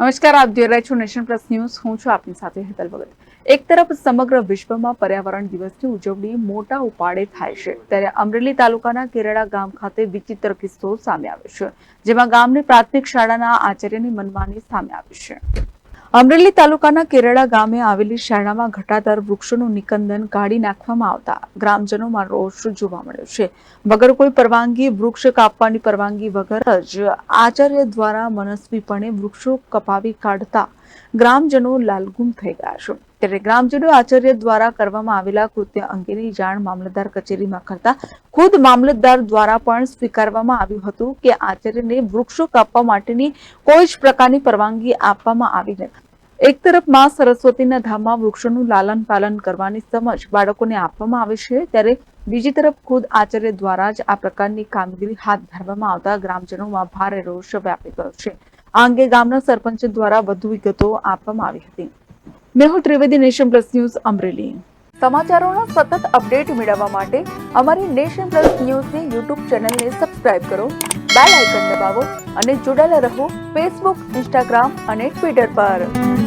નમસ્કાર, આપ જોઈ રહ્યા છો નેશન પ્લસ ન્યૂઝ. હું છું આપની સાથે હેતલ ભગત. એક તરફ સમગ્ર વિશ્વમાં પર્યાવરણ દિવસની ઉજવણી મોટા ઉપાડે થાય છે, ત્યારે અમરેલી તાલુકાના કેરળા ગામ ખાતે વિચિત્ર કિસ્સો સામે આવ્યો છે, જેમાં ગામની પ્રાથમિક શાળાના આચાર્યની મનમાની સામે આવી છે. અમરેલી તાલુકાના કેરળા ગામે આવેલી શાળામાં ઘટાદાર વૃક્ષોનું નિકંદન કાઢી નાખવામાં આવતા ગ્રામજનોમાં રોષ જોવા મળ્યો છે. વગર કોઈ પરવાનગી વૃક્ષ કાપવાની પરવાનગી વગર જ આચાર્ય દ્વારા મનસ્વીપણે વૃક્ષો કપાવી કાઢતા ગ્રામજનો લાલગુમ થઈ ગયા છે. ત્યારે ગ્રામજનો આચાર્ય દ્વારા કરવામાં આવેલા કૃત્ય અંગેની જાણ મામલતદાર કચેરીમાં કરતા ખુદ મામલતદાર દ્વારા પણ સ્વીકારવામાં આવ્યું હતું કે આચાર્યને વૃક્ષો કાપવા માટેની કોઈ જ પ્રકારની પરવાનગી આપવામાં આવી નથી. એક તરફમાં સરસ્વતીના ધામમાં વૃક્ષોનું લાલન પાલન કરવાની સમજ બાળકોને આપવામાં આવે છે, ત્યારે બીજી તરફ ખુદ આચાર્ય દ્વારા જ આ પ્રકારની કામગીરી હાથ ધરવામાં આવતા ગ્રામજનોમાં ભારે રોષ વ્યાપી ગયો છે. આ અંગે ગામના સરપંચ દ્વારા વધુ વિગતો આપવામાં આવી હતી. Mehul Trivedi, nation plus news, Amreli. સમાચારોના સતત અપડેટ મેળવવા માટે અમારી નેશન પ્લસ ન્યૂઝની યુટ્યુબ ચેનલને સબસ્ક્રાઇબ કરો, બેલ આઇકન દબાવો અને જોડાયેલા રહો ફેસબુક, ઇન્સ્ટાગ્રામ અને ટ્વિટર પર.